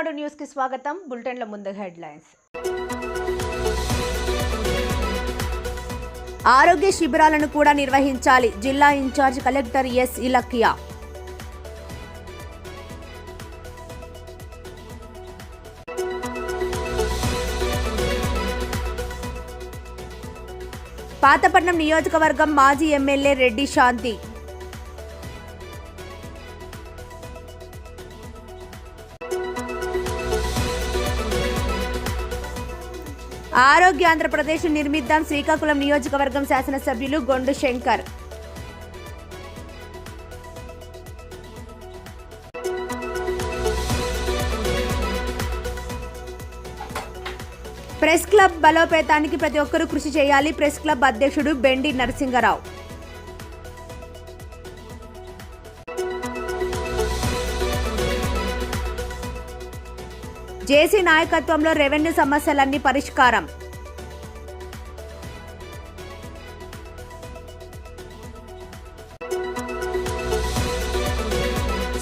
ఈనాడు న్యూస్కి స్వాగతం. బులెటిన్ల ముందు హెడ్లైన్స్. ఆరోగ్య శిబిరాలను కూడా నిర్వహించాలి. జిల్లా in-charge collector S Ilakkiya. Pathapatnam నియోజకవర్గం మాజీ ఎమ్మెల్యే రెడ్డి శాంతి. ఆరోగ్య ఆంధ్రప్రదేశ్ నిర్మిద్దాం శ్రీకాకుళం నియోజకవర్గం శాసనసభ్యులు గొండు శంకర్. ప్రెస్ క్లబ్ బలోపేతానికి ప్రతి ఒక్కరూ కృషి చేయాలి. ప్రెస్ క్లబ్ అధ్యక్షుడు బెండి నరసింగరావు జేసీ నాయకత్వంలో రెవెన్యూ సమస్యలన్నీ పరిష్కారం.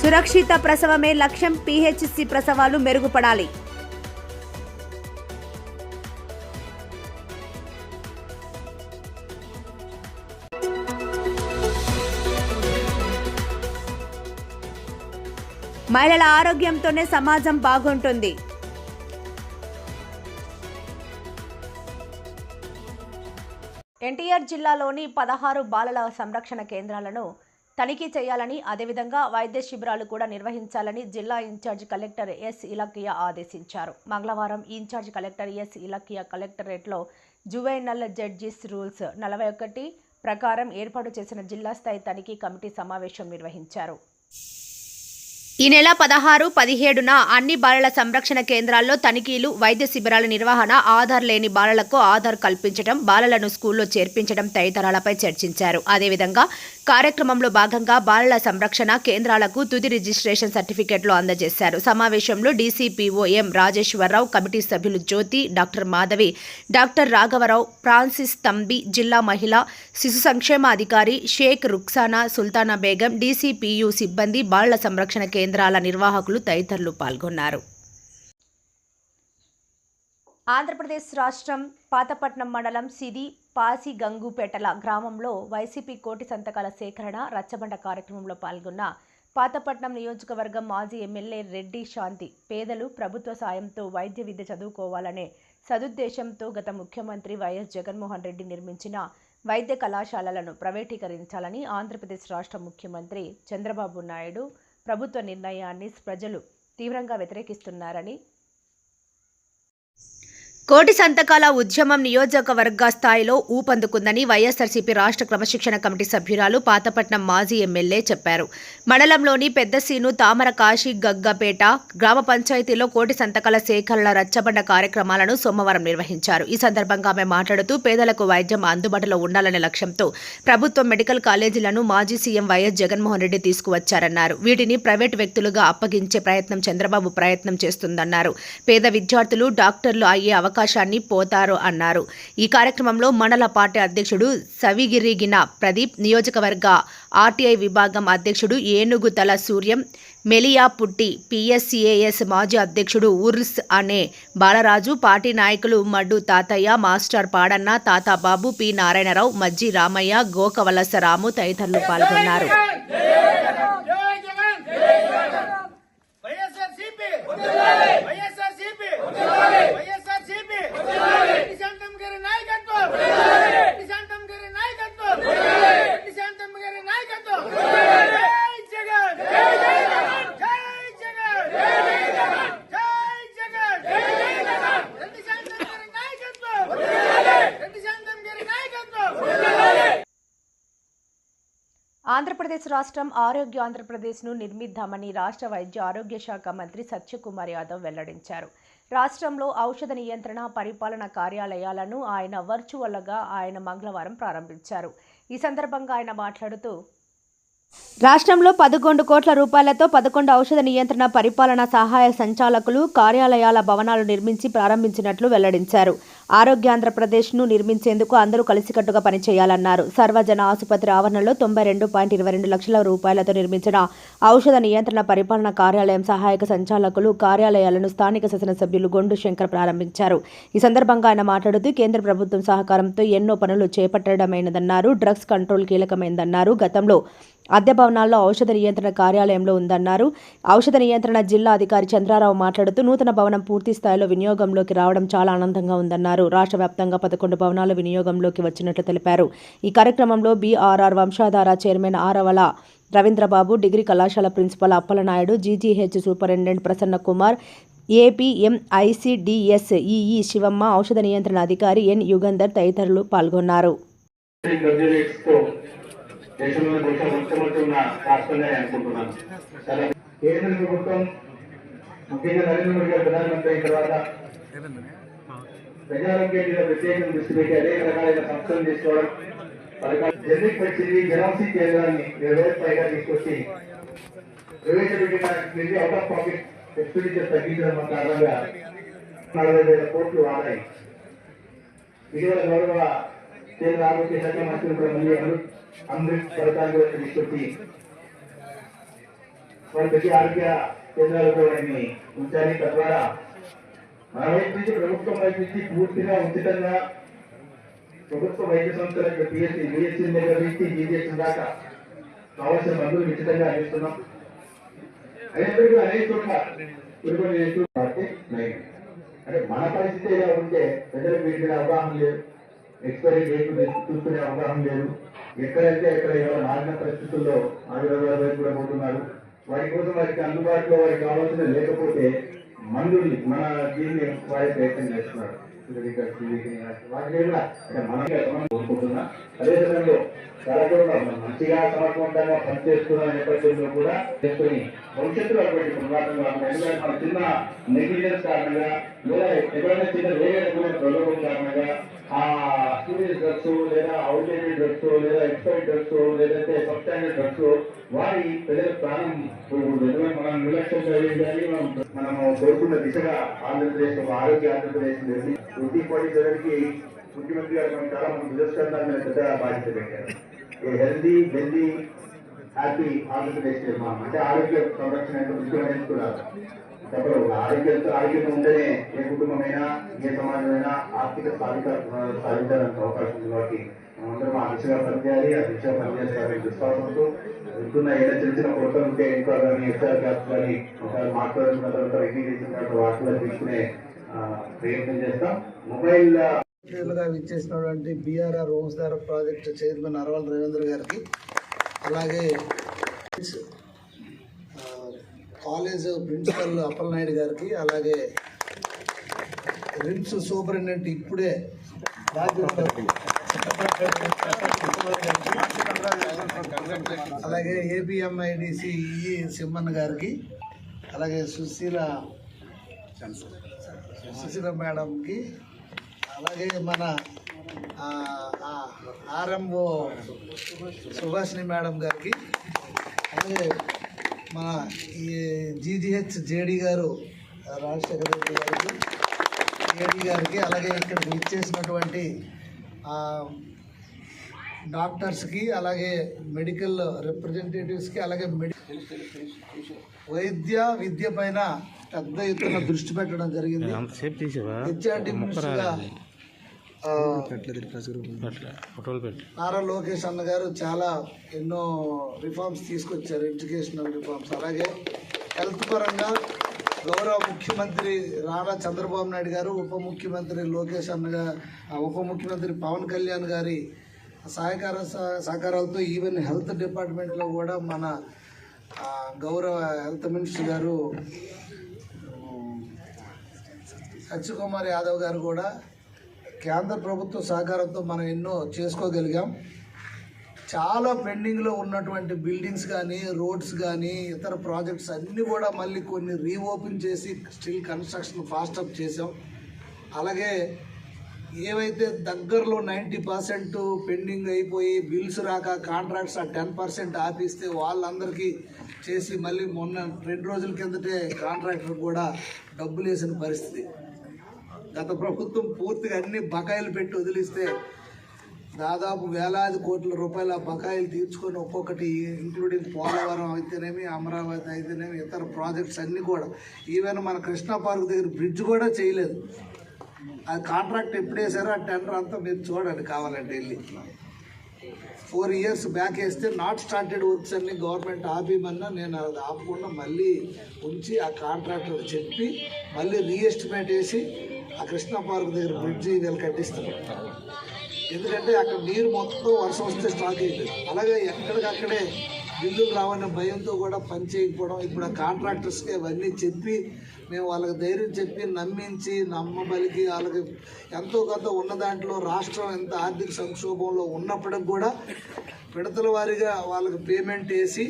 సురక్షిత ప్రసవమే లక్ష్యం పిహెచ్సి ప్రసవాలు మెరుగుపడాలి. మహిళల ఆరోగ్యంతోనే సమాజం బాగుంటుంది. ఎన్టీఆర్ జిల్లాలోని పదహారు బాలల సంరక్షణ కేంద్రాలను తనిఖీ చేయాలని అదేవిధంగా వైద్య శిబిరాలు కూడా నిర్వహించాలని జిల్లా ఇన్ఛార్జ్ కలెక్టర్ ఎస్ ఇలకియా ఆదేశించారు. మంగళవారం ఇన్ఛార్జ్ కలెక్టర్ ఎస్ ఇలకియా కలెక్టరేట్లో జువైనల్ జడ్జిస్ రూల్స్ నలభై ఒకటి ప్రకారం ఏర్పాటు చేసిన జిల్లా స్థాయి తనిఖీ కమిటీ సమావేశం నిర్వహించారు. ఈ నెల పదహారు పదిహేడున అన్ని బాలల సంరక్షణ కేంద్రాల్లో తనిఖీలు వైద్య శిబిరాల నిర్వహణ ఆధార్ లేని బాలలకు ఆధార్ కల్పించడం బాలలను స్కూల్లో చేర్పించడం తదితరాలపై చర్చించారు. అదేవిధంగా కార్యక్రమంలో భాగంగా బాలల సంరక్షణ కేంద్రాలకు తుది రిజిస్ట్రేషన్ సర్టిఫికెట్లు అందజేశారు. సమావేశంలో డీసీపీఓ ఎం రాజేశ్వరరావు కమిటీ సభ్యులు జ్యోతి డాక్టర్ మాధవి డాక్టర్ రాఘవరావు ఫ్రాన్సిస్ తంబి జిల్లా మహిళా శిశు సంక్షేమ అధికారి షేక్ రుక్సానా సుల్తానా బేగం డీసీపీయు సిబ్బంది బాలల సంరక్షణ కేంద్రాల నిర్వాహకులు తదితరులు పాల్గొన్నారు. ఆంధ్రప్రదేశ్ రాష్ట్రం పాతపట్నం మండలం సిది పాసి గంగుపేటల గ్రామంలో వైసీపీ కోటి సంతకాల సేకరణ రచ్చబండ కార్యక్రమంలో పాల్గొన్న పాతపట్నం నియోజకవర్గం మాజీ ఎమ్మెల్యే రెడ్డి శాంతి పేదలు ప్రభుత్వ సాయంతో వైద్య విద్య చదువుకోవాలనే సదుద్దేశంతో గత ముఖ్యమంత్రి వైఎస్ జగన్మోహన్ రెడ్డి నిర్మించిన వైద్య కళాశాలలను ప్రైవేటీకరించాలని ఆంధ్రప్రదేశ్ రాష్ట్ర ముఖ్యమంత్రి చంద్రబాబు నాయుడు ప్రభుత్వ నిర్ణయాన్ని ప్రజలు తీవ్రంగా వ్యతిరేకిస్తున్నారని కోటి సంతకాల ఉద్యమం నియోజకవర్గ స్థాయిలో ఊపందుకుందని వైఎస్ఆర్సీపీ రాష్ట్ర క్రమశిక్షణ కమిటీ సభ్యురాలు పాతపట్నం మాజీ ఎమ్మెల్యే చెప్పారు. మండలంలోని పెద్దసీను తామర కాశీ గగ్గపేట గ్రామ పంచాయతీలో కోటి సంతకాల సేకరణ రచ్చబండ కార్యక్రమాలను సోమవారం నిర్వహించారు. ఈ సందర్భంగా ఆమె మాట్లాడుతూ పేదలకు వైద్యం అందుబాటులో ఉండాలనే లక్ష్యంతో ప్రభుత్వం మెడికల్ కాలేజీలను మాజీ సీఎం వైఎస్ జగన్మోహన్ రెడ్డి తీసుకువచ్చారన్నారు. వీటిని ప్రైవేటు వ్యక్తులుగా అప్పగించే ప్రయత్నం చంద్రబాబు ప్రయత్నం చేస్తుందన్నారు. పేద విద్యార్థులు డాక్టర్లు అయ్యే అవకాశాన్ని పోతారు అన్నారు. ఈ కార్యక్రమంలో మండల పార్టీ అధ్యక్షుడు సవిగిరిగిన ప్రదీప్ నియోజకవర్గ ఆర్టీఐ విభాగం అధ్యక్షుడు ఏనుగుతల సూర్యం మెలియా పుట్టి పిఎస్సిఏఎస్ మాజీ అధ్యక్షుడు ఉర్స్ అనే బాలరాజు పార్టీ నాయకులు మడ్డు తాతయ్య మాస్టర్ పాడన్న తాతాబాబు పి నారాయణరావు మజ్జి రామయ్య గోకవలసరాము తదితరులు పాల్గొన్నారు. జై జగన్ ఆంధ్రప్రదేశ్ రాష్ట్రం ఆరోగ్య ఆంధ్రప్రదేశ్ను నిర్మిద్దామని రాష్ట్ర వైద్య ఆరోగ్య శాఖ మంత్రి సత్యకుమార్ యాదవ్ వెల్లడించారు రాష్ట్రంలో ఔషధ నియంత్రణ పరిపాలన కార్యాలయాలను ఆయన వర్చువల్గా ఆయన మంగళవారం ప్రారంభించారు. ఈ సందర్భంగా ఆయన మాట్లాడుతూ రాష్ట్రంలో పదకొండు కోట్ల రూపాయలతో పదకొండు ఔషధ నియంత్రణ పరిపాలన సహాయ సంచాలకులు కార్యాలయాల భవనాలు నిర్మించి ప్రారంభించినట్లు వెల్లడించారు. ఆరోగ్యాంధ్రప్రదేశ్ను నిర్మించేందుకు అందరూ కలిసికట్టుగా పనిచేయాలన్నారు. సర్వజన ఆసుపత్రి ఆవరణలో తొంభై రెండు పాయింట్ ఇరవై రెండు లక్షల రూపాయలతో నిర్మించిన ఔషధ నియంత్రణ పరిపాలన కార్యాలయం సహాయక సంచాలకులు కార్యాలయాలను స్థానిక శాసనసభ్యులు గొండు శంకర్ ప్రారంభించారు. ఈ సందర్భంగా ఆయన మాట్లాడుతూ కేంద్ర ప్రభుత్వం సహకారంతో ఎన్నో పనులు చేపట్టడమైనదన్నారు. Drugs control కీలకమైందన్నారు. గతంలో అద్దె భవనాల్లో ఔషధ నియంత్రణ కార్యాలయంలో ఉందన్నారు. ఔషధ నియంత్రణ జిల్లా అధికారి చంద్రారావు మాట్లాడుతూ నూతన భవనం పూర్తి స్థాయిలో వినియోగంలోకి రావడం చాలా ఆనందంగా ఉందన్నారు. రాష్ట్ర వ్యాప్తంగా పదకొండు భవనాలు వినియోగంలోకి వచ్చినట్లు తెలిపారు. ఈ కార్యక్రమంలో BRR Vamsadhara chairman Aravala Ravindra Babu degree కళాశాల principal Appala Naidu GGH superintendent Prasanna Kumar APMICDS EE Sivamma ఔషధ నియంత్రణ అధికారి ఎన్ యుగంధర్ తదితరులు పాల్గొన్నారు. దేశంలో దేశ ముఖ్యమంత్రి ఉన్న రాష్ట్రంగా అనుకుంటున్నాను. సరే. కేంద్ర ప్రభుత్వం ముఖ్యంగా నరేంద్ర మోడీ గారు ప్రధానమంత్రి అయిన తర్వాత ప్రజారోగ్యం మీద ప్రత్యేకంగా దృష్టి పెట్టి అనేక రకాలైన సంస్థలు తీసుకోవడం పథకాలు జనరిక్ వచ్చింది జెరాక్సీ కేంద్రాన్ని ఇరవై పైగా తీసుకొచ్చి ప్రవేశపెట్టిన అవుట్ ఆఫ్ పాకెట్ ఎక్స్పెండిచర్ తగ్గించడం కారణంగా నలభై వేల కోట్లు ఆదాయి ఇటీవల గౌరవ కేంద్ర ఆరోగ్య శాఖ మంత్రి కూడా మళ్ళీ అమృత్ పథకాలు తీసుకొచ్చి వారి ప్రతి ఆరోగ్య కేంద్రాలకు వారిని ఉంచాలి. తద్వారా మన వైపు నుంచి ప్రభుత్వం వైపు నుంచి పూర్తిగా ఉచితంగా ప్రభుత్వ వైద్య సంస్థలకు పిఎస్సి బిఎస్సి దగ్గర నుంచి జీజీఎస్ దాకా కావాల్సిన మందులు ఉచితంగా అందిస్తున్నాం. అయినప్పటికీ అనేక చోట్ల కొన్ని కొన్ని అంటే మన పరిస్థితి ఎలా ఉంటే ప్రజలకు వీటి మీద అవగాహన లేదు. ఎక్స్పైరీ డేట్ చూసుకునే అవగాహన లేదు. ఎక్కడైతే ఎక్కడ ఏమైనా మారిన పరిస్థితుల్లో ఆయుర్వేద వైపు కూడా పోతున్నారు వారి కోసం వారికి అందుబాటులో వారికి కావాల్సిన లేకపోతే మందుని మన దీన్ని వారి ప్రయత్నం చేస్తున్నారు. కోరుకుంటున్నా. అదే సమయంలో చాలా మంచిగా సమర్థవంతంగా పనిచేస్తున్న నేపథ్యంలో కూడా చేసుకుని భవిష్యత్తులో అటువంటి ప్రమాదం ఎందుకంటే మన చిన్న నెగ్లిజెన్స్ కారణంగా లేదా ఎవరైనా చిన్న వేరే రకమైన ప్రలోభం కారణంగా సీరియస్ డ్రగ్స్ లేదా అవుట్డేటెడ్ డ్రగ్స్ లేదా ఎక్స్పైర్డ్ డ్రగ్స్ లేదంటే సబ్స్టాండర్డ్ డ్రగ్స్ వారి పిల్లల ప్రాణం మనం నిర్లక్ష్యం కలిగిందని మనం మనము కోరుకున్న దిశగా ఆంధ్రప్రదేశ్ ఆరోగ్య ఆంధ్రప్రదేశ్ వృద్ధి కోటి జగన్కి ముఖ్యమంత్రి గారు మనం చాలా మంది దురస్కరణ పెద్ద బాధ్యత పెట్టారు. హెల్దీ హెల్దీ హ్యాపీ ఆంధ్రప్రదేశ్ నిర్మాణం. అంటే ఆరోగ్య సంరక్షణ ముఖ్యమైనది కూడా. చెప్పరు ఆరోగ్యంతో ఆరోగ్యం ఉంటేనే ఏ కుటుంబమైనా ఏ సమాజమైనా ఆర్థిక సాధిక సాధించడానికి అవకాశం ఉంది కాబట్టి మనందరం ఆ దిశగా పనిచేయాలి ఆ దిశగా పనిచేస్తారని విశ్వాసంతో ఉంటున్న ఏదైనా చిన్న చిన్న కొరతలు ఉంటే ఇంకా కానీ ఎస్ఆర్ గ్యాప్ కానీ ఒకసారి మాట్లాడుకున్న తర్వాత రెడ్డి చేసిన తర్వాత వాటిలో తీసుకునే ప్రయత్నం చేస్తాం. మొబైల్గా విచ్చేసినటువంటి BRR Vamsadhara project chairman Araval Ravindra గారికి అలాగే కాలేజ్ ప్రిన్సిపల్ అప్పలనాయుడు గారికి అలాగే రిమ్స్ సూపరింటెండెంట్ ఇప్పుడే అలాగే ఏపీఎంఐడిసి ఈ సింహన్ గారికి అలాగే సుశీల సుశీల మేడంకి అలాగే మన ఆర్ఎంఓ సుభాషిణి మేడం గారికి అలాగే మన ఈ జీజీహెచ్ జేడి గారు రాజశేఖర రెడ్డి గారికి జేడి గారికి అలాగే ఇక్కడికి ఇచ్చేసినటువంటి డాక్టర్స్కి అలాగే మెడికల్ రిప్రజెంటేటివ్స్కి అలాగే వైద్య విద్య పైన పెద్ద ఎత్తున దృష్టి పెట్టడం జరిగింది. హెచ్ఆర్డి మినిస్టర్గా నారా లోకేష్ అన్న గారు చాలా ఎన్నో రిఫార్మ్స్ తీసుకొచ్చారు ఎడ్యుకేషనల్ రిఫార్మ్స్. అలాగే హెల్త్ పరంగా గౌరవ ముఖ్యమంత్రి నారా చంద్రబాబు నాయుడు గారు ఉప ముఖ్యమంత్రి లోకేష్ అన్న గా- ఆ ఉప ముఖ్యమంత్రి పవన్ కళ్యాణ్ గారి సహకార సహ- సహకారాలతో ఈవెన్ హెల్త్ డిపార్ట్మెంట్లో కూడా మన గౌరవ హెల్త్ మినిస్టర్ గారు సత్యకుమార్ యాదవ్ గారు కూడా కేంద్ర ప్రభుత్వ సహకారంతో మనం ఎన్నో చేసుకోగలిగాం. చాలా పెండింగ్లో ఉన్నటువంటి బిల్డింగ్స్ కానీ రోడ్స్ కానీ ఇతర ప్రాజెక్ట్స్ అన్నీ కూడా మళ్ళీ కొన్ని రీఓపెన్ చేసి స్టిల్ కన్స్ట్రక్షన్ ఫాస్ట్ అప్ చేసాం అలాగే ఏవైతే దగ్గరలో నైంటీ పర్సెంట్ పెండింగ్ అయిపోయి బిల్స్ రాక కాంట్రాక్ట్స్ ఆ టెన్ పర్సెంట్ ఆపిస్తే వాళ్ళందరికీ చేసి మళ్ళీ మొన్న రెండు రోజుల కిందటే కాంట్రాక్టర్ కూడా డబ్బులు వేసిన పరిస్థితి. గత ప్రభుత్వం పూర్తిగా అన్ని బకాయిలు పెట్టి వదిలిస్తే దాదాపు వేలాది కోట్ల రూపాయల బకాయిలు తీర్చుకొని ఒక్కొక్కటి ఇంక్లూడింగ్ పోలవరం అయితేనేమి అమరావతి అయితేనేమి ఇతర ప్రాజెక్ట్స్ అన్నీ కూడా. ఈవెన్ మన కృష్ణా పార్క్ దగ్గర బ్రిడ్జ్ కూడా చేయలేదు. అది కాంట్రాక్ట్ ఎప్పుడు వేసారో ఆ టెండర్ అంతా మీరు చూడండి కావాలంటే వెళ్ళి. ఫోర్ ఇయర్స్ బ్యాక్ వేస్తే నాట్ స్టార్టెడ్ వర్క్స్ అన్ని గవర్నమెంట్ ఆపేయమన్నా నేను అది ఆపకుండా మళ్ళీ ఉంచి ఆ కాంట్రాక్టర్ చెప్పి మళ్ళీ రీఎస్టిమేట్ వేసి ఆ కృష్ణా పార్క్ దగ్గర బ్రిడ్జి వీళ్ళు కట్టిస్తున్నారు ఎందుకంటే అక్కడ నీరు మొత్తం వర్షం వస్తే స్టాక్ అయిపోయింది. అలాగే ఎక్కడికక్కడే బిల్లులు రావన్న భయంతో కూడా పని చేయకపోవడం ఇప్పుడు ఆ కాంట్రాక్టర్స్కి అవన్నీ చెప్పి మేము వాళ్ళకి ధైర్యం చెప్పి నమ్మించి నమ్మబలికి వాళ్ళకి ఎంతో కొంత ఉన్న దాంట్లో రాష్ట్రం ఎంత ఆర్థిక సంక్షోభంలో ఉన్నప్పటికి కూడా విడతల వారీగా వాళ్ళకి పేమెంట్ వేసి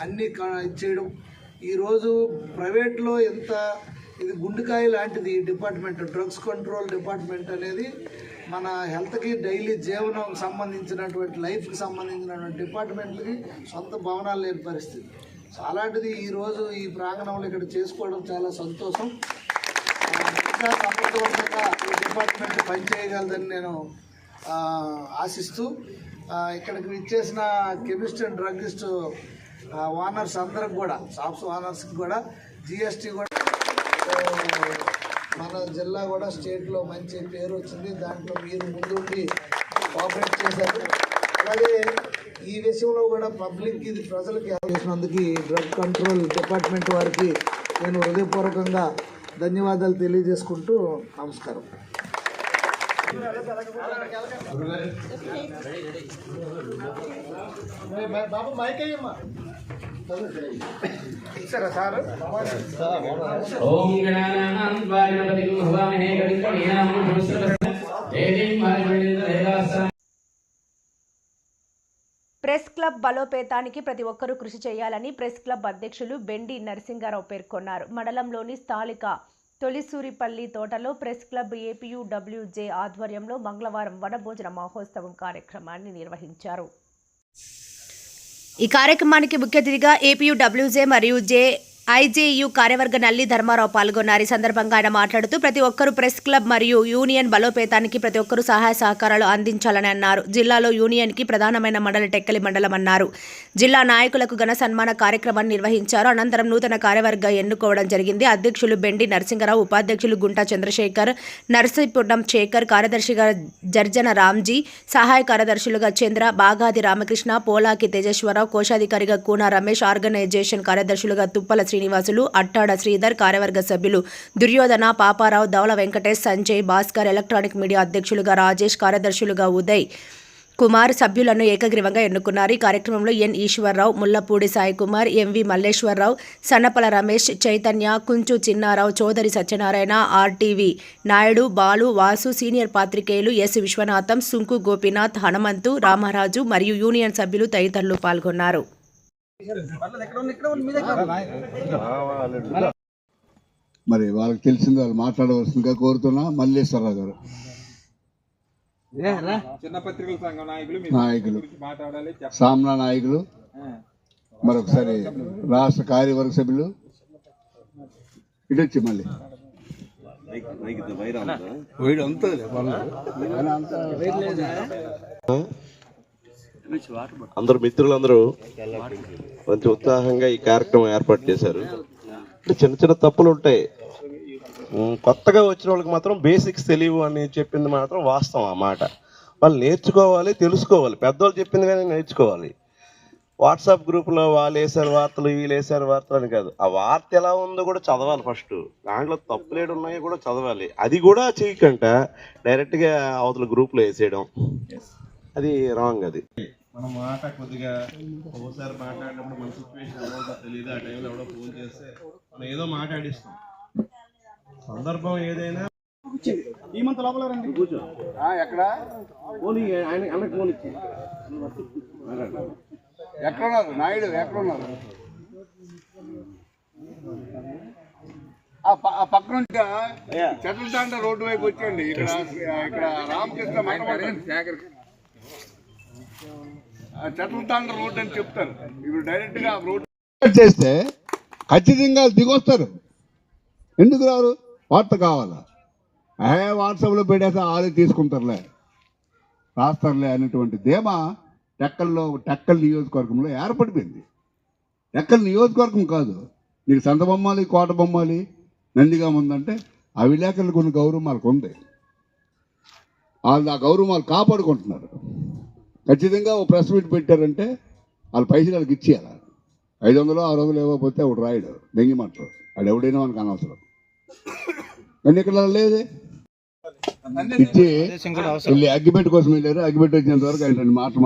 అన్నీ క- ఇచ్చేయడం ఈరోజు ప్రైవేట్లో ఎంత ఇది గుండెకాయ లాంటిది. డిపార్ట్మెంట్ డ్రగ్స్ కంట్రోల్ డిపార్ట్మెంట్ అనేది మన హెల్త్కి డైలీ జీవనం సంబంధించినటువంటి లైఫ్కి సంబంధించినటువంటి డిపార్ట్మెంట్లకి సొంత భవనాలు లేని పరిస్థితి సో అలాంటిది ఈరోజు ఈ ప్రాంగణంలో ఇక్కడ చేసుకోవడం చాలా సంతోషం. ఇంకా సమర్థవంతంగా ఈ డిపార్ట్మెంట్ పనిచేయగలదని నేను ఆశిస్తూ ఇక్కడికి ఇచ్చేసిన కెమిస్ట్ అండ్ డ్రగ్గిస్ట్ ఓనర్స్ అందరికి కూడా షాప్స్ ఓనర్స్కి కూడా జిఎస్టీ కూడా మన జిల్లా కూడా స్టేట్లో మంచి పేరు వచ్చింది. దాంట్లో మీరు ముందుండి కోఆపరేట్ చేశారు. అలాగే ఈ విషయంలో కూడా పబ్లిక్ ఇది ప్రజలకి చేసినందుకు డ్రగ్ కంట్రోల్ డిపార్ట్మెంట్ వారికి నేను హృదయపూర్వకంగా ధన్యవాదాలు తెలియజేసుకుంటూ నమస్కారం. బాబు మైక్ అయ్యమ్మా ఓం గణానాం ద్వారపతిం దేవీం ప్రెస్ క్లబ్ బలోపేతానికి ప్రతి ఒక్కరూ కృషి చేయాలని ప్రెస్ క్లబ్ అధ్యక్షులు బెండి నరసింగారావు పేర్కొన్నారు. మండలంలోని స్థానిక తొలిసూరిపల్లి తోటలో ప్రెస్ క్లబ్ ఏపీయూడబ్ల్యూజే ఆధ్వర్యంలో మంగళవారం వనభోజన మహోత్సవం కార్యక్రమాన్ని నిర్వహించారు. ఈ కార్యక్రమానికి ముఖ్య అతిథిగా ఏపీయూడబ్ల్యూజే మరియు జే ఐజేయు కార్యవర్గ నల్లి ధర్మారావు పాల్గొన్నారు. ఈ సందర్భంగా ఆయన మాట్లాడుతూ ప్రతి ఒక్కరూ ప్రెస్ క్లబ్ మరియు యూనియన్ బలోపేతానికి ప్రతి ఒక్కరూ సహాయ సహకారాలు అందించాలని అన్నారు. జిల్లాలో యూనియన్కి ప్రధానమైన మండలి టెక్కలి మండలం అన్నారు. జిల్లా నాయకులకు ఘన సన్మాన కార్యక్రమాన్ని నిర్వహించారు. అనంతరం నూతన కార్యవర్గ ఎన్నుకోవడం జరిగింది. అధ్యక్షులు బెండి నరసింగరావు ఉపాధ్యక్షులు గుంటా చంద్రశేఖర్ నరసీపురం శేఖర్ కార్యదర్శిగా జర్జన రామ్జీ సహాయ కార్యదర్శులుగా చంద్ర బాగాది రామకృష్ణ పోలాకి తేజేశ్వరరావు కోశాధికారిగా కూన రమేష్ ఆర్గనైజేషన్ కార్యదర్శులుగా తుప్పల శ్రీ శ్రీనివాసులు అట్టాడ శ్రీధర్ కార్యవర్గ సభ్యులు దుర్యోధన పాపారావు ధవల వెంకటేష్ సంజయ్ భాస్కర్ ఎలక్ట్రానిక్ మీడియా అధ్యక్షులుగా రాజేష్ కార్యదర్శులుగా ఉదయ్ కుమార్ సభ్యులను ఏకగ్రీవంగా ఎన్నుకున్నారు. ఈ కార్యక్రమంలో N. Eswararao Mullapudi Sai Kumar MV Malleswararao Sannapala Ramesh Chaitanya Kunchu Chinnarao Chowdary Satyanarayana RTV Naidu Balu Vasu senior పాత్రికేయులు ఎస్. విశ్వనాథం సుంకు గోపీనాథ్ హనుమంతు రామరాజు మరియు యూనియన్ సభ్యులు తదితరులు పాల్గొన్నారు. మరి వాళ్ళకి తెలిసింది వాళ్ళు మాట్లాడవలసిందిగా కోరుతున్నా మల్లేశ్వరరావు గారు. చిన్న పత్రికల సంఘం నాయకులు సామ్నా నాయకులు మరొకసారి రాష్ట్ర కార్యవర్గ సభ్యులు. ఇటు వచ్చి మళ్ళీ. అందరు మిత్రులందరూ మంచి ఉత్సాహంగా ఈ కార్యక్రమం ఏర్పాటు చేశారు. చిన్న చిన్న తప్పులు ఉంటాయి. కొత్తగా వచ్చిన వాళ్ళకి మాత్రం బేసిక్స్ తెలియవు అని చెప్పింది మాత్రం వాస్తవం ఆ మాట. వాళ్ళు నేర్చుకోవాలి తెలుసుకోవాలి. పెద్దవాళ్ళు చెప్పింది కానీ నేర్చుకోవాలి. వాట్సాప్ గ్రూప్లో వాళ్ళు వేసారు వార్తలు వీళ్ళు వేసారు వార్తలు అని కాదు. ఆ వార్త ఎలా ఉందో కూడా చదవాలి ఫస్ట్. దాంట్లో తప్పులేడు ఉన్నాయో కూడా చదవాలి. అది కూడా చేయకంట. డైరెక్ట్గా అవతల గ్రూప్లో వేసేయడం. అది రాంగ్ అది. మన మాట కొద్దిగా ఒకసారి మాట్లాడినప్పుడు మన సిచ్యువేషన్ ఎలా ఉందో తెలియదు. ఆ టైంలో ఎవడో ఫోన్ చేస్తే మనం ఏదో మాట్లాడిస్తాం. సందర్భం ఏదైనా ఈ మంత్ లోపల రండి. కూర్చో. ఎక్కడ? ఫోన్ ఆయన అన్నకి ఫోన్ ఇచ్చి ఎక్కడ ఉన్నారు? నాయుడు ఎక్కడ ఉన్నారు? ఆ ప- ఆ పక్క నుంచి చెట్ల రోడ్డు వైపు వచ్చేయండి. ఇక్కడ ఇక్కడ రామకృష్ణ చెట్ల తాండ అని చెప్తారు. ఇప్పుడు చేస్తే ఖచ్చితంగా దిగొస్తారు. ఎందుకు రారు? వార్త కావాలా? ఏ వాట్సాప్లో పెట్టేస్తే ఆడే తీసుకుంటారులే. రాస్తారులే అనేటువంటి ధీమా టెక్కల్లో టెక్కల నియోజకవర్గంలో ఏర్పడిపోయింది. టెక్కల నియోజకవర్గం కాదు. నీకు సంత బొమ్మాలి కోట బొమ్మాలి నందిగా ఉందంటే ఆ విలేకరులు కొన్ని గౌరవం వాళ్ళకు ఉంది వాళ్ళు ఆ గౌరవం వాళ్ళు కాపాడుకుంటున్నారు. ఖచ్చితంగా ఓ ప్రెస్ మీట్ పెట్టారంటే వాళ్ళ పైసలు వాళ్ళకి ఇచ్చేయాలి. ఐదు వందలు ఆరు వందలు ఇవ్వకపోతే ఒకడు రాయడు దెంగి మాట్లాడు వాడు ఎవడైనా మనకు అనవసరం. ఎన్నికల లేదే. ఇచ్చి వెళ్ళి అగ్గిపెట్టి కోసం వెళ్ళారు. అగ్గిపెట్టి వచ్చినంత వరకు ఆయన రెండు మాటలు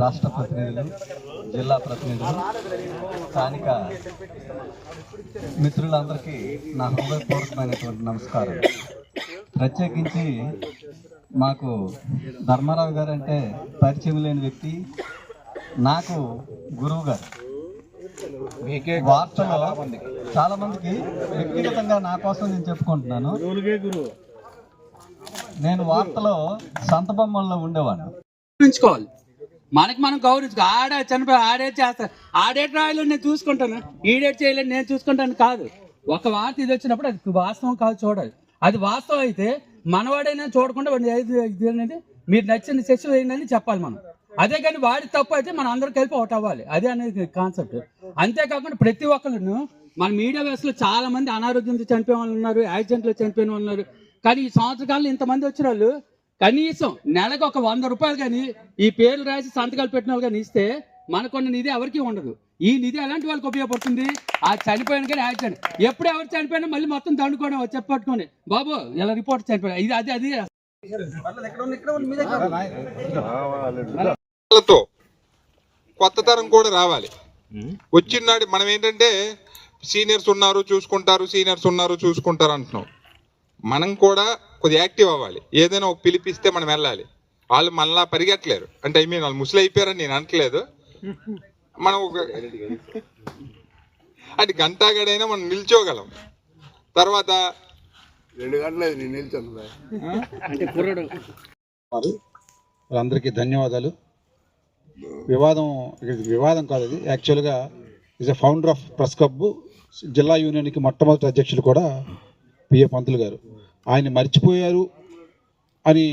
రాష్ట్ర ప్రతినిధులు జిల్లా ప్రతినిధులు స్థానిక మిత్రులందరికీ నా హృదయపూర్వకమైనటువంటి నమస్కారం. ప్రత్యేకించి మాకు ధర్మారావు గారు అంటే పరిచయం లేని వ్యక్తి నాకు గురువు గారు. వార్తలో చాలా మందికి వ్యక్తిగతంగా నా కోసం నేను చెప్పుకుంటున్నాను. నేను వార్తలో సంత బొమ్మల్లో ఉండేవాడిని. మనకి మనం గౌరవించుకో ఆడ చనిపోయి ఆడే చేస్తాను ఆడేట్ రాయలు నేను చూసుకుంటాను. ఈడేట్ చేయలేదు నేను చూసుకుంటాను కాదు. ఒక వార్త ఇది వచ్చినప్పుడు అది వాస్తవం కాదు చూడాలి. అది వాస్తవం అయితే మనవాడైనా చూడకుండా ఇది అనేది మీరు నచ్చిన శిక్ష వేయండి చెప్పాలి మనం. అదే కానీ వాడి తప్పు అయితే మనం అందరం కలిపి ఒకటి అవ్వాలి. అదే అనేది కాన్సెప్ట్ అంతేకాకుండా ప్రతి ఒక్కరు మన మీడియా వ్యవస్థలో చాలా మంది అనారోగ్యంతో చనిపోయిన వాళ్ళు ఉన్నారు యాక్సిడెంట్లో చనిపోయిన వాళ్ళు ఉన్నారు. కానీ ఈ సంవత్సర కాలంలో ఇంతమంది వచ్చిన వాళ్ళు కనీసం నెలకు ఒక వంద రూపాయలు కానీ ఈ పేర్లు రాసి సంతకాలు పెట్టిన వాళ్ళు కానీ ఇస్తే మనకున్న నిధి ఎవరికి ఉండదు. ఈ నిధి ఎలాంటి వాళ్ళకి ఉపయోగపడుతుంది? ఆ చనిపోయిన కానీ యాక్సిడెంట్. ఎప్పుడు ఎవరు చనిపోయినా మళ్ళీ మొత్తం దండుకోవడం చెప్పట్టుకోండి బాబు ఇలా రిపోర్ట్ చనిపోయినా ఇది అది అది. వాళ్ళతో కొత్త తరం కూడా రావాలి. వచ్చినాడు మనం ఏంటంటే సీనియర్స్ ఉన్నారు చూసుకుంటారు సీనియర్స్ ఉన్నారు చూసుకుంటారు అంటున్నాం. మనం కూడా కొద్దిగా యాక్టివ్ అవ్వాలి. ఏదైనా ఒక పిలిపిస్తే మనం వెళ్ళాలి. వాళ్ళు మనలా పరిగెట్టలేరు. అంటే ఐ మీన్ వాళ్ళు ముసలి అయిపోయారని నేను అనట్లేదు. మనం ఒక అంటే గంట గడైనా మనం నిల్చోగలం. తర్వాత రెండు గంటలేదు నేను నిల్చొని. అందరికీ ధన్యవాదాలు. వివాదం ఇది వివాదం కాదు ఇది. యాక్చువల్గా is a founder of press club జిల్లా యూనియన్కి మొట్టమొదటి అధ్యక్షులు కూడా పిఏ పంతులు గారు. ఆయన మర్చిపోయారు అని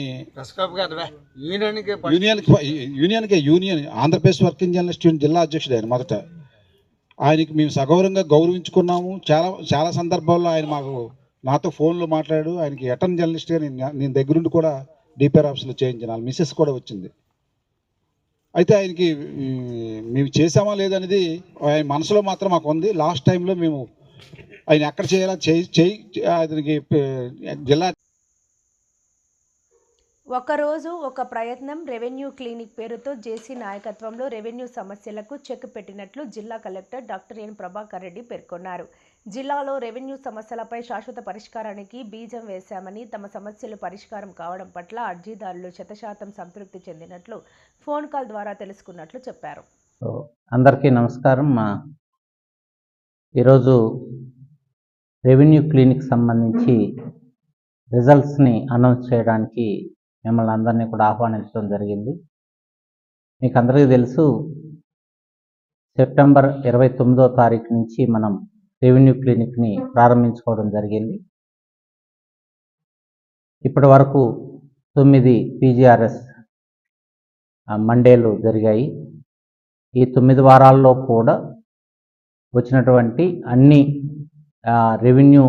యూనియన్కి యూనియన్కే union Andhra Pradesh working journalist union జిల్లా అధ్యక్షుడు ఆయన మొదట. ఆయనకి మేము సగౌరవంగా గౌరవించుకున్నాము. చాలా చాలా సందర్భాల్లో ఆయన మాకు నాతో ఫోన్లో మాట్లాడు ఆయనకి అటర్న్ జర్నలిస్ట్గా నేను నేను దగ్గరుండి కూడా డిపిఆర్ ఆఫీస్లో చేయించాను వాళ్ళ మిస్సెస్ కూడా వచ్చింది. అయితే ఆయనకి మేము చేసామా లేదనేది ఆయన మనసులో మాత్రం మాకు ఉంది. లాస్ట్ టైంలో మేము ఆయన ఎక్కడ చేయాలా చేయి చేయి అతనికి జిల్లా ఒకరోజు ఒక ప్రయత్నం రెవెన్యూ క్లినిక్ పేరుతో జేసీ నాయకత్వంలో రెవెన్యూ సమస్యలకు చెక్ పెట్టినట్లు జిల్లా collector doctor N Prabhakar Reddy పేర్కొన్నారు. జిల్లాలో రెవెన్యూ సమస్యలపై శాశ్వత పరిష్కారానికి బీజం వేశామని తమ సమస్యలు పరిష్కారం కావడం పట్ల అర్జీదారులు శతశాతం సంతృప్తి చెందినట్లు ఫోన్ కాల్ ద్వారా తెలుసుకున్నట్లు చెప్పారు. అందరికీ నమస్కారం. మా ఈరోజు రెవెన్యూ క్లినిక్ సంబంధించి రిజల్ట్స్ని అనౌన్స్ చేయడానికి మిమ్మల్ని అందరినీ కూడా ఆహ్వానించడం జరిగింది. మీకు అందరికీ తెలుసు సెప్టెంబర్ ఇరవై తొమ్మిదో తారీఖు నుంచి మనం రెవెన్యూ క్లినిక్ని ప్రారంభించుకోవడం జరిగింది. ఇప్పటి వరకు తొమ్మిది పీజీఆర్ఎస్ మండేలు జరిగాయి. ఈ తొమ్మిది వారాల్లో కూడా వచ్చినటువంటి అన్ని రెవెన్యూ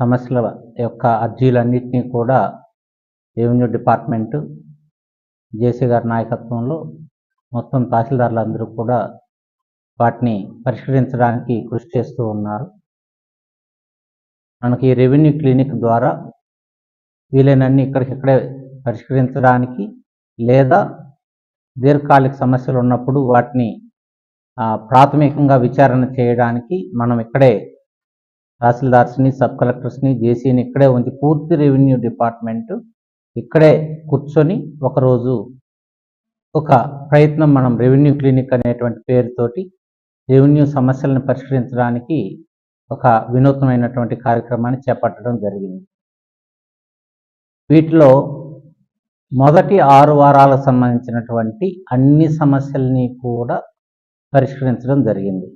సమస్యల యొక్క అర్జీలన్నింటినీ కూడా రెవెన్యూ డిపార్ట్మెంటు జేసీ గారి నాయకత్వంలో మొత్తం తహసీల్దారులందరూ కూడా వాటిని పరిష్కరించడానికి కృషి చేస్తూ ఉన్నారు. మనకి రెవెన్యూ క్లినిక్ ద్వారా వీలైనన్ని ఇక్కడికిక్కడే పరిష్కరించడానికి లేదా దీర్ఘకాలిక సమస్యలు ఉన్నప్పుడు వాటిని ప్రాథమికంగా విచారణ చేయడానికి మనం ఇక్కడే తహసీల్దార్స్ని సబ్ కలెక్టర్స్ని జేసీని ఇక్కడే ఉంచి పూర్తి రెవెన్యూ డిపార్ట్మెంట్ ఇక్కడే కూర్చొని ఒకరోజు ఒక ప్రయత్నం మనం రెవెన్యూ క్లినిక్ అనేటువంటి పేరుతోటి రెవెన్యూ సమస్యలను పరిష్కరించడానికి ఒక వినూత్నమైనటువంటి కార్యక్రమాన్ని చేపట్టడం జరిగింది. వీటిలో మొదటి ఆరు వారాలకు సంబంధించినటువంటి అన్ని సమస్యల్ని కూడా పరిష్కరించడం జరిగింది.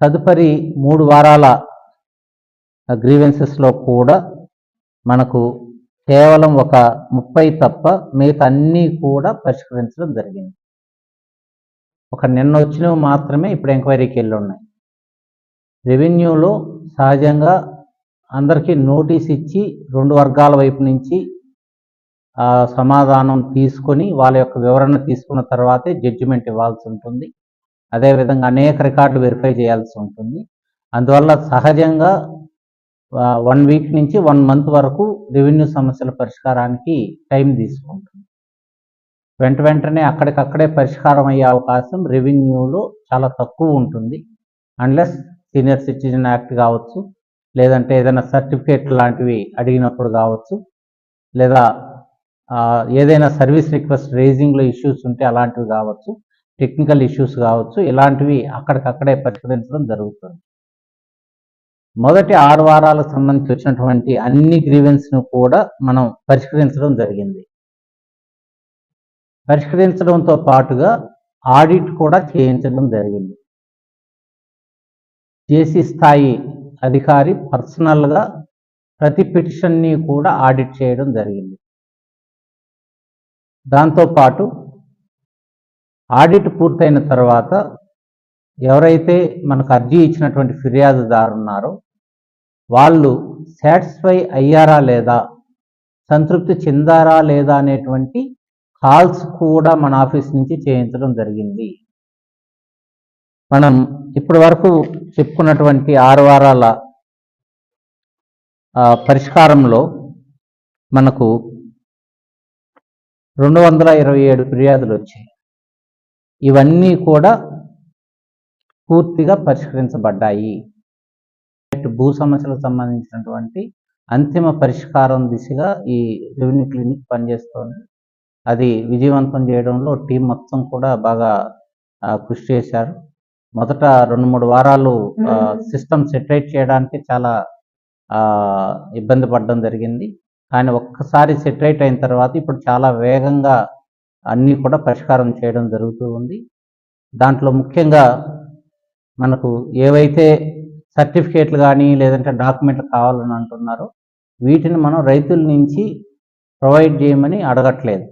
తదుపరి మూడు వారాల గ్రీవెన్సెస్లో కూడా మనకు కేవలం ఒక ముప్పై తప్ప మిగతా అన్నీ కూడా పరిష్కరించడం జరిగింది. ఒక నిన్న వచ్చినవి మాత్రమే ఇప్పుడు ఎంక్వైరీకి వెళ్ళి ఉన్నాయి. రెవెన్యూలో సహజంగా అందరికీ నోటీస్ ఇచ్చి రెండు వర్గాల వైపు నుంచి ఆ, సమాధానం తీసుకొని వాళ్ళ యొక్క వివరణ తీసుకున్న తర్వాతే జడ్జిమెంట్ ఇవ్వాల్సి ఉంటుంది. అదేవిధంగా అనేక రికార్డులు వెరిఫై చేయాల్సి ఉంటుంది. అందువల్ల సహజంగా వన్ వీక్ నుంచి వన్ మంత్ వరకు రెవెన్యూ సమస్యల పరిష్కారానికి టైం తీసుకుంటుంది. వెంట వెంటనే అక్కడికక్కడే పరిష్కారం అయ్యే అవకాశం రెవెన్యూలో చాలా తక్కువ ఉంటుంది. అన్లెస్ సీనియర్ సిటిజన్ యాక్ట్ కావచ్చు లేదంటే ఏదైనా సర్టిఫికేట్ లాంటివి అడిగినప్పుడు కావచ్చు లేదా ఏదైనా సర్వీస్ రిక్వెస్ట్ రేజింగ్లో ఇష్యూస్ ఉంటే అలాంటివి కావచ్చు టెక్నికల్ ఇష్యూస్ కావచ్చు ఇలాంటివి అక్కడికక్కడే పరిష్కరించడం జరుగుతుంది. మొదటి ఆరు వారాలకు సంబంధించి వచ్చినటువంటి అన్ని గ్రీవెన్స్ను కూడా మనం పరిష్కరించడం జరిగింది. పరిష్కరించడంతో పాటుగా ఆడిట్ కూడా చేయించడం జరిగింది. జేసీ స్థాయి అధికారి పర్సనల్గా ప్రతి పిటిషన్ని కూడా ఆడిట్ చేయడం జరిగింది. దాంతోపాటు ఆడిట్ పూర్తయిన తర్వాత ఎవరైతే మనకు అర్జీ ఇచ్చినటువంటి ఫిర్యాదుదారు ఉన్నారో వాళ్ళు సాటిస్ఫై అయ్యారా లేదా సంతృప్తి చెందారా లేదా అనేటువంటి కాల్స్ కూడా మన ఆఫీస్ నుంచి చేయించడం జరిగింది. మనం ఇప్పటి వరకు చెప్పుకున్నటువంటి ఆరు వారాల పరిష్కారంలో మనకు రెండు వందల ఇరవై ఏడు ఫిర్యాదులు వచ్చాయి. ఇవన్నీ కూడా పూర్తిగా పరిష్కరించబడ్డాయి. భూ సమస్యలకు సంబంధించినటువంటి అంతిమ పరిష్కారం దిశగా ఈ రెవెన్యూ క్లినిక్ పనిచేస్తోంది. అది విజయవంతం చేయడంలో టీం మొత్తం కూడా బాగా కృషి చేశారు. మొదట రెండు మూడు వారాలు సిస్టమ్ సెటరేట్ చేయడానికి చాలా ఇబ్బంది పడడం జరిగింది. కానీ ఒక్కసారి సెటరేట్ అయిన తర్వాత ఇప్పుడు చాలా వేగంగా అన్నీ కూడా పరిష్కారం చేయడం జరుగుతూ ఉంది. దాంట్లో ముఖ్యంగా మనకు ఏవైతే సర్టిఫికేట్లు కానీ లేదంటే డాక్యుమెంట్లు కావాలని అంటున్నారో వీటిని మనం రైతుల నుంచి ప్రొవైడ్ చేయమని అడగట్లేదు.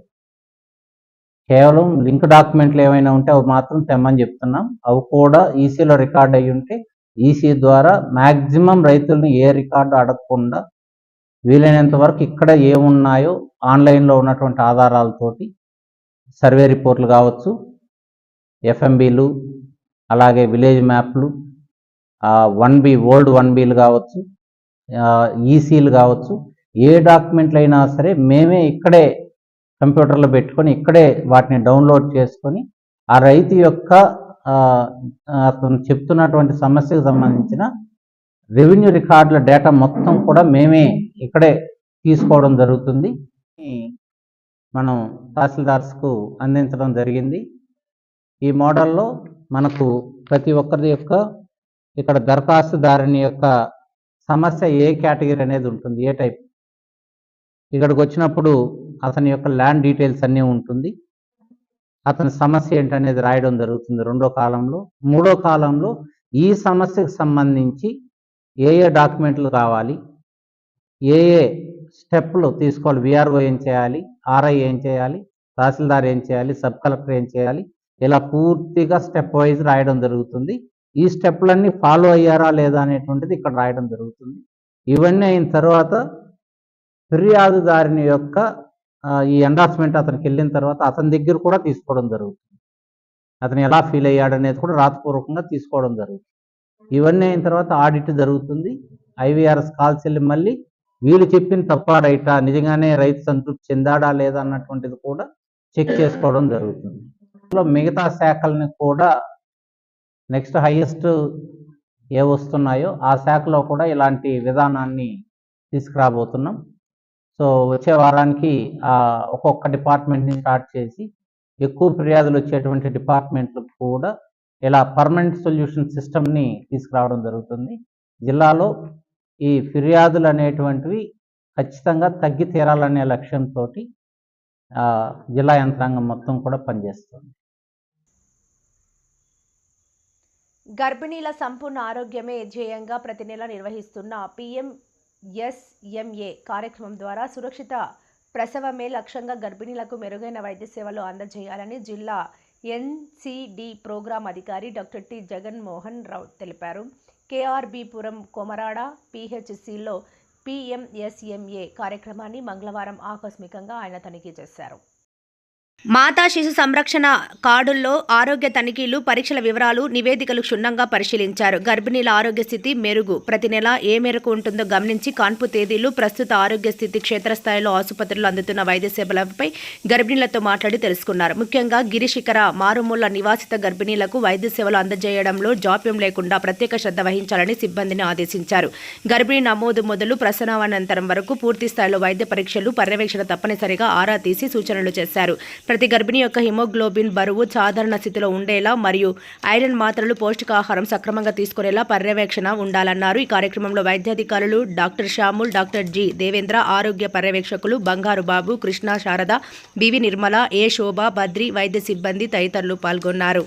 కేవలం లింక్ డాక్యుమెంట్లు ఏమైనా ఉంటే అవి మాత్రం తెమ్మని చెప్తున్నాం. అవి కూడా ఈసీలో రికార్డ్ అయ్యి ఉంటే ఈసీ ద్వారా మ్యాక్సిమం రైతుల్ని ఏ రికార్డు అడగకుండా వీలైనంత వరకు ఇక్కడ ఏమున్నాయో ఆన్లైన్లో ఉన్నటువంటి ఆధారాలతోటి సర్వే రిపోర్ట్లు కావచ్చు ఎఫ్ఎంబీలు అలాగే విలేజ్ మ్యాప్లు వన్ బి ఓల్డ్ వన్ బీలు కావచ్చు ఈసీలు కావచ్చు ఏ డాక్యుమెంట్లు అయినా సరే మేమే ఇక్కడే కంప్యూటర్లో పెట్టుకొని ఇక్కడే వాటిని డౌన్లోడ్ చేసుకొని ఆ రైతు యొక్క అతను చెప్తున్నటువంటి సమస్యకు సంబంధించిన రెవెన్యూ రికార్డుల డేటా మొత్తం కూడా మేమే ఇక్కడే తీసుకోవడం జరుగుతుంది. మనం తహసీల్దార్స్కు అందించడం జరిగింది. ఈ మోడల్లో మనకు ప్రతి ఒక్కరి యొక్క ఇక్కడ దరఖాస్తుదారుని యొక్క సమస్య ఏ కేటగిరీ అనేది ఉంటుంది ఏ టైప్. ఇక్కడికి వచ్చినప్పుడు అతని యొక్క ల్యాండ్ డీటెయిల్స్ అన్నీ ఉంటుంది. అతని సమస్య ఏంటనేది రాయడం జరుగుతుంది రెండో కాలంలో. మూడో కాలంలో ఈ సమస్యకు సంబంధించి ఏ ఏ డాక్యుమెంట్లు కావాలి ఏ ఏ స్టెప్లు తీసుకోవాలి విఆర్ఓ ఏం చేయాలి ఆర్ఐ ఏం చేయాలి తహసీల్దార్ ఏం చేయాలి సబ్ కలెక్టర్ ఏం చేయాలి ఇలా పూర్తిగా స్టెప్ వైజ్ రాయడం జరుగుతుంది. ఈ స్టెప్లన్నీ ఫాలో అయ్యారా లేదా అనేటువంటిది ఇక్కడ రాయడం జరుగుతుంది. ఇవన్నీ అయిన తర్వాత ఫిర్యాదుదారుని యొక్క ఈ ఎండార్స్మెంట్ అతనికి వెళ్ళిన తర్వాత అతని దగ్గర కూడా తీసుకోవడం జరుగుతుంది. అతను ఎలా ఫీల్ అయ్యాడు అనేది కూడా రాతపూర్వకంగా తీసుకోవడం జరుగుతుంది. ఇవన్నీ అయిన తర్వాత ఆడిట్ జరుగుతుంది. ఐవీఆర్ఎస్ కాల్స్ వెళ్ళి మళ్ళీ వీళ్ళు చెప్పిన తప్ప రైటా? నిజంగానే రైతు సంతృప్తి చెందాడా లేదా అన్నటువంటిది కూడా చెక్ చేసుకోవడం జరుగుతుంది. మిగతా శాఖల్ని కూడా నెక్స్ట్ హైయెస్ట్ ఏ వస్తున్నాయో ఆ శాఖలో కూడా ఇలాంటి విధానాన్ని తీసుకురాబోతున్నాం. సో వచ్చే వారానికి ఆ, ఒక్కొక్క డిపార్ట్మెంట్ని స్టార్ట్ చేసి ఎక్కువ ఫిర్యాదులు వచ్చేటువంటి డిపార్ట్మెంట్లు కూడా ఇలా పర్మనెంట్ సొల్యూషన్ సిస్టమ్ని తీసుకురావడం జరుగుతుంది. జిల్లాలో ఈ ఫిర్యాదులు అనేటువంటివి ఖచ్చితంగా తగ్గి తీరాలనే లక్ష్యంతో జిల్లా యంత్రాంగం మొత్తం కూడా పనిచేస్తుంది. గర్భిణీల సంపూర్ణ ఆరోగ్యమే ధ్యేయంగా ప్రతి నెల నిర్వహిస్తున్న పీఎం ఎస్ఎంఏ కార్యక్రమం ద్వారా సురక్షిత ప్రసవమే లక్ష్యంగా గర్భిణీలకు మెరుగైన వైద్య సేవలు అందజేయాలని జిల్లా ఎన్సిడి ప్రోగ్రాం అధికారి డాక్టర్ టి జగన్మోహన్ రావు తెలిపారు. కేఆర్బిపురం కొమరాడ పిహెచ్సిలో పిఎంఎస్ఎంఏ కార్యక్రమాన్ని మంగళవారం ఆకస్మికంగా ఆయన తనిఖీ చేశారు. మాతా శిశు సంరక్షణ కార్డుల్లో ఆరోగ్య తనిఖీలు పరీక్షల వివరాలు నివేదికలు క్షుణ్ణంగా పరిశీలించారు. గర్భిణీల ఆరోగ్య స్థితి మెరుగు. ప్రతి నెల ఏ మేరకు ఉంటుందో గమనించి కాన్పు తేదీలు ప్రస్తుత ఆరోగ్య స్థితి క్షేత్రస్థాయిలో ఆసుపత్రులు అందుతున్న వైద్య సేవలపై గర్భిణీలతో మాట్లాడి తెలుసుకున్నారు. ముఖ్యంగా గిరిశిఖర మారుమూల నివాసిత గర్భిణీలకు వైద్య సేవలు అందజేయడంలో జాప్యం లేకుండా ప్రత్యేక శ్రద్ధ వహించాలని సిబ్బందిని ఆదేశించారు. గర్భిణీ నమోదు మొదలు ప్రసవానంతరం వరకు పూర్తి స్థాయిలో వైద్య పరీక్షలు పర్యవేక్షణ తప్పనిసరిగా ఆరా తీసి సూచనలు చేశారు. ప్రతి గర్భిణి యొక్క హిమోగ్లోబిన్ బరువు సాధారణ స్థితిలో ఉండేలా మరియు ఐరన్ మాత్రలు పౌష్టికాహారం సక్రమంగా తీసుకునేలా పర్యవేక్షణ ఉండాలన్నారు. ఈ కార్యక్రమంలో వైద్యాధికారులు doctor Samuel doctor G Devendra ఆరోగ్య పర్యవేక్షకులు బంగారు బాబు కృష్ణ శారద బివి నిర్మల ఏ శోభ బద్రి వైద్య సిబ్బంది తదితరులు పాల్గొన్నారు.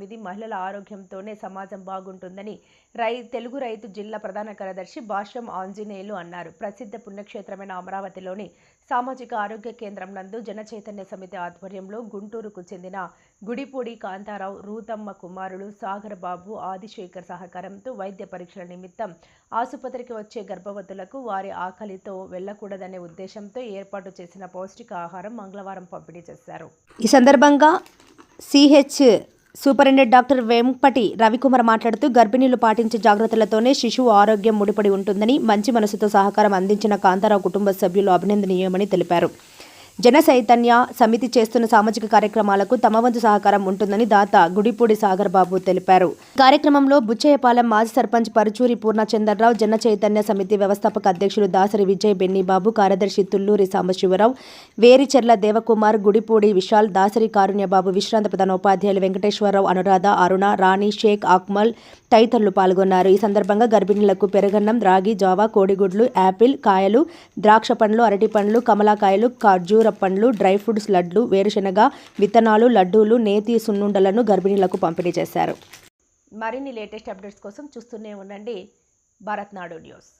ఇది మహిళల ఆరోగ్యంతోనే సమాజం బాగుంటుందని రై తెలుగు రైతు జిల్లా ప్రధాన కార్యదర్శి భాష్యం ఆంజనేయులు అన్నారు. ప్రసిద్ధ పుణ్యక్షేత్రమైన అమరావతిలోని సామాజిక ఆరోగ్య కేంద్రం నందు జన చైతన్య సమితి ఆధ్వర్యంలో గుంటూరుకు చెందిన గుడిపూడి కాంతారావు రూతమ్మ కుమారుడు సాగర్ బాబు ఆదిశేఖర్ సహకారంతో వైద్య పరీక్షల నిమిత్తం ఆసుపత్రికి వచ్చే గర్భవతులకు వారి ఆకలితో వెళ్ళకూడదనే ఉద్దేశంతో ఏర్పాటు చేసిన పౌష్టికాహారం మంగళవారం పంపిణీ చేశారు. ఈ సందర్భంగా CH superintendent doctor Vempati Ravikumar మాట్లాడుతూ గర్భిణీలు పాటించే జాగ్రత్తలతోనే శిశువు ఆరోగ్యం ముడిపడి ఉంటుందని మంచి మనసుతో సహకారం అందించిన కాంతారావు కుటుంబ సభ్యులు అభినందనీయమని తెలిపారు. జన చైతన్య సమితి చేస్తున్న సామాజిక కార్యక్రమాలకు తమ వంతు సహకారం ఉంటుందని దాత గుడిపూడి సాగర్ బాబు తెలిపారు. కార్యక్రమంలో బుచ్చయ్యపాలెం మాజీ సర్పంచ్ పరుచూరి పూర్ణచంద్రరావు జన చైతన్య సమితి వ్యవస్థాపక అధ్యక్షులు దాసరి విజయ్ బెన్నిబాబు కార్యదర్శి తుల్లూరి సాంబశివరావు వేరిచెర్ల దేవకుమార్ గుడిపూడి విశాల్ దాసరి కారుణ్యబాబు విశ్రాంత ప్రధాన ఉపాధ్యాయులు వెంకటేశ్వరరావు అనురాధ అరుణ రాణి షేక్ అక్మల్ తదితరులు పాల్గొన్నారు. ఈ సందర్భంగా గర్భిణులకు పెరగన్నం రాగి జావా కోడిగుడ్లు యాపిల్ కాయలు ద్రాక్ష పండ్లు అరటి పండ్లు కమలాకాయలు ఖర్జూర పండ్లు డ్రై ఫ్రూట్స్ లడ్లు వేరుశెనగ విత్తనాలు లడ్డూలు నేతి సున్నుండలను గర్భిణీలకు పంపిణీ చేశారు. మరిన్ని లేటెస్ట్ అప్డేట్స్ కోసం చూస్తూనే ఉండండి. భారత్ నాడు న్యూస్.